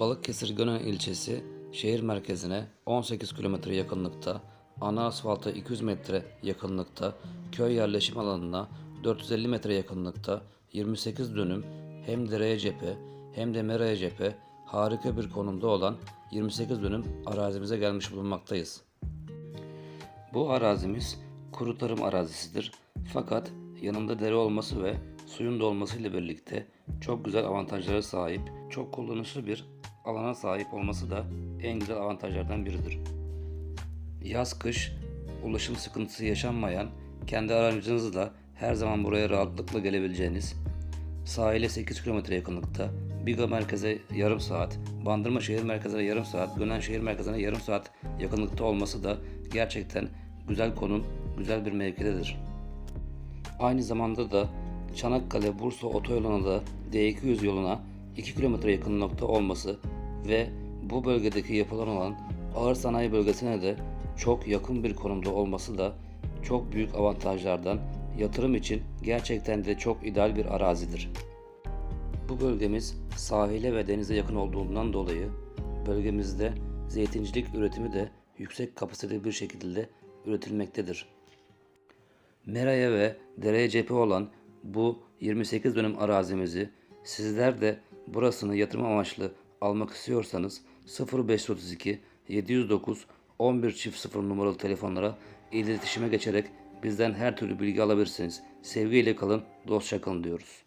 Balıkesir Gönen ilçesi şehir merkezine 18 kilometre yakınlıkta, ana asfalta 200 metre yakınlıkta, köy yerleşim alanına 450 metre yakınlıkta 28 dönüm hem dereye cephe hem de meraya cephe harika bir konumda olan 28 dönüm arazimize gelmiş bulunmaktayız. Bu arazimiz kuru tarım arazisidir. Fakat yanında dere olması ve suyun da olmasıyla birlikte çok güzel avantajlara sahip, çok kullanışlı bir alana sahip olması da en güzel avantajlardan biridir. Yaz kış ulaşım sıkıntısı yaşanmayan, kendi aracınızla her zaman buraya rahatlıkla gelebileceğiniz, sahile 8 kilometre yakınlıkta, Biga merkeze yarım saat, Bandırma şehir merkezine yarım saat, Gönen şehir merkezine yarım saat yakınlıkta olması da gerçekten güzel konum, güzel bir mevkidedir. Aynı zamanda da Çanakkale Bursa otoyoluna da D200 yoluna 2 kilometre yakınlıkta olması ve bu bölgedeki yapılan olan ağır sanayi bölgesine de çok yakın bir konumda olması da çok büyük avantajlardan yatırım için gerçekten de çok ideal bir arazidir. Bu bölgemiz sahile ve denize yakın olduğundan dolayı bölgemizde zeytincilik üretimi de yüksek kapasiteli bir şekilde üretilmektedir. Meraya ve dereye cephe olan bu 28 dönüm arazimizi sizler de burasını yatırım amaçlı almak istiyorsanız 0532 709 11 çift 0 numaralı telefonlara iletişime geçerek bizden her türlü bilgi alabilirsiniz. Sevgiyle kalın, dostça kalın diyoruz.